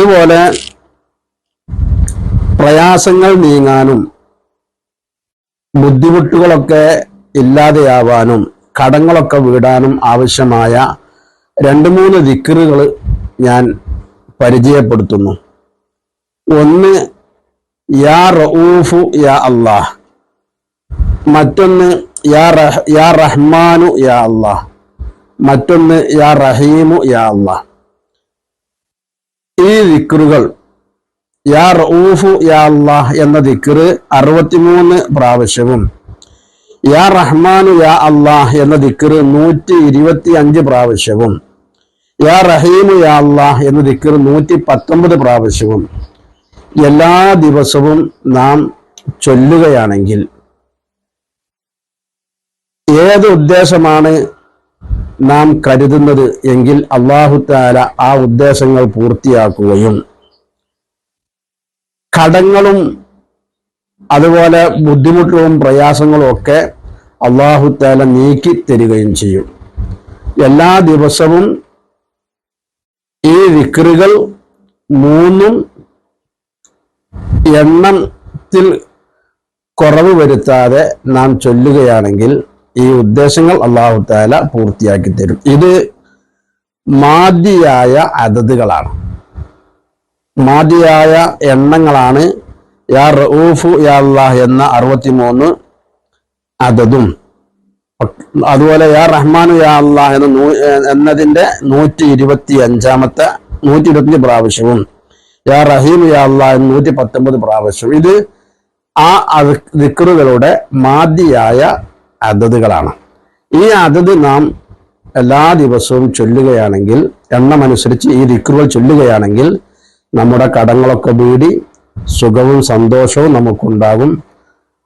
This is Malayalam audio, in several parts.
അതുപോലെ പ്രയാസങ്ങൾ നീങ്ങാനും ബുദ്ധിമുട്ടുകളൊക്കെ ഇല്ലാതെയാവാനും കടങ്ങളൊക്കെ വീടാനും ആവശ്യമായ രണ്ട് മൂന്ന് ദിക്കറുകൾ ഞാൻ പരിചയപ്പെടുത്തുന്നു. ഒന്ന് യാ റഊഫു യാ അള്ളാഹ് മറ്റൊന്ന് യാ റഹ് യാ റഹ്മാനു യാ അള്ളാഹ് മറ്റൊന്ന് യാ റഹീമു യാ അള്ളാഹ് ഈ ദിക്റുകൾ യാ റഊഫു യാ അള്ളാഹ് എന്ന ദിക്റ് അറുപത്തിമൂന്ന് പ്രാവശ്യവും യാ റഹ്മാനു യാ അള്ളാഹ് എന്ന ദിക്റ് നൂറ്റി ഇരുപത്തി അഞ്ച് പ്രാവശ്യവും യാ റഹീമു യാ അള്ളാഹ് എന്ന ദിക്റ് നൂറ്റി പത്തൊമ്പത് പ്രാവശ്യവും എല്ലാ ദിവസവും നാം ചൊല്ലുകയാണെങ്കിൽ ഏത് ഉദ്ദേശമാണ് നാം കരുതുന്നത് എങ്കിൽ അള്ളാഹു താല ആ ഉദ്ദേശങ്ങൾ പൂർത്തിയാക്കുകയും കടങ്ങളും അതുപോലെ ബുദ്ധിമുട്ടുകളും പ്രയാസങ്ങളും ഒക്കെ അള്ളാഹു താല നീക്കി തരികയും ചെയ്യും. എല്ലാ ദിവസവും ഈ വിക്രുകൾ മൂന്നും എണ്ണത്തിൽ കുറവ് വരുത്താതെ നാം ചൊല്ലുകയാണെങ്കിൽ ഈ ഉദ്ദേശങ്ങൾ അള്ളാഹു താല പൂർത്തിയാക്കി തരും. ഇത് മാതിയായ അതതുകളാണ്. മാതിയായ എണ്ണങ്ങളാണ് യാ റഊഫു യാ അള്ളാഹ് എന്ന അറുപത്തിമൂന്ന് അതതും. അതുപോലെ യാ റഹ്മാനു യാ അള്ളാഹ് എന്ന നൂ എന്നതിന്റെ നൂറ്റി ഇരുപത്തി അഞ്ചാമത്തെ നൂറ്റി ഇരുപത്തി പ്രാവശ്യവും. യാ റഹീം യാ അള്ളാഹ് എന്ന നൂറ്റി പത്തൊമ്പത് പ്രാവശ്യവും. ഇത് ആ ദിക്കറുകളുടെ മാതിയായ അതതുകളാണ് ഈ അതത് നാം എല്ലാ ദിവസവും ചൊല്ലുകയാണെങ്കിൽ എണ്ണമനുസരിച്ച് ഈ ദിക്റുകൾ ചൊല്ലുകയാണെങ്കിൽ നമ്മുടെ കടങ്ങളൊക്കെ വീടി സുഖവും സന്തോഷവും നമുക്കുണ്ടാകും.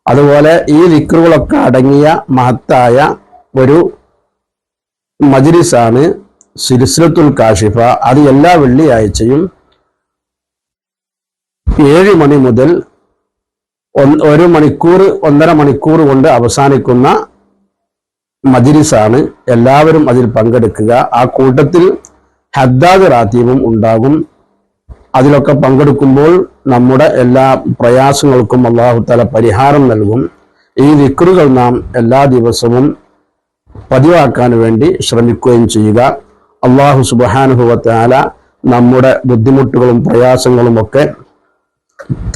അതുപോലെ ഈ ദിക്റുകളൊക്കെ അടങ്ങിയ മഹത്തായ ഒരു മജിരിസാണ് സിരിസ്ലത്തുൽ കാഷിഫ. അത് എല്ലാ വെള്ളിയാഴ്ചയും ഏഴ് മണി മുതൽ ഒരു മണിക്കൂർ ഒന്നര മണിക്കൂർ കൊണ്ട് അവസാനിക്കുന്ന മജിലിസാണ് എല്ലാവരും അതിൽ പങ്കെടുക്കുക. ആ കൂട്ടത്തിൽ ഹദ്ദാദ് റാത്തീബും ഉണ്ടാകും. അതിലൊക്കെ പങ്കെടുക്കുമ്പോൾ നമ്മുടെ എല്ലാ പ്രയാസങ്ങൾക്കും അള്ളാഹു തല പരിഹാരം നൽകും. ഈ വിക്രുകൾ നാം എല്ലാ ദിവസവും പതിവാക്കാൻ വേണ്ടി ശ്രമിക്കുകയും ചെയ്യുക. അള്ളാഹു സുബാനുഭവത്താല നമ്മുടെ ബുദ്ധിമുട്ടുകളും പ്രയാസങ്ങളും ഒക്കെ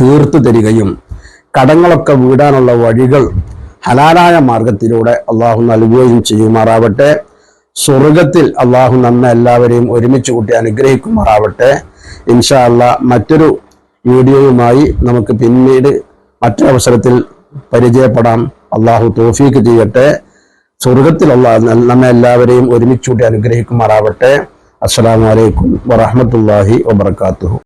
തീർത്തു തരികയും കടങ്ങളൊക്കെ വീടാനുള്ള വഴികൾ ഹലാലായ മാർഗത്തിലൂടെ അള്ളാഹു നൽകുകയും ചെയ്യുമാറാവട്ടെ. സ്വർഗത്തിൽ അള്ളാഹു നമ്മെ എല്ലാവരെയും ഒരുമിച്ച് കൂട്ടി അനുഗ്രഹിക്കുമാറാവട്ടെ. ഇൻഷാ അല്ല മറ്റൊരു വീഡിയോയുമായി നമുക്ക് പിന്നീട് മറ്റൊരവസരത്തിൽ പരിചയപ്പെടാം. അള്ളാഹു തോഫീക്ക് ചെയ്യട്ടെ. സ്വർഗത്തിൽ അള്ളാഹു നമ്മെ എല്ലാവരെയും ഒരുമിച്ച് കൂട്ടി അനുഗ്രഹിക്കുമാറാവട്ടെ. അസ്സാം വലൈക്കും വറഹമത്തല്ലാഹി വബർക്കാത്തു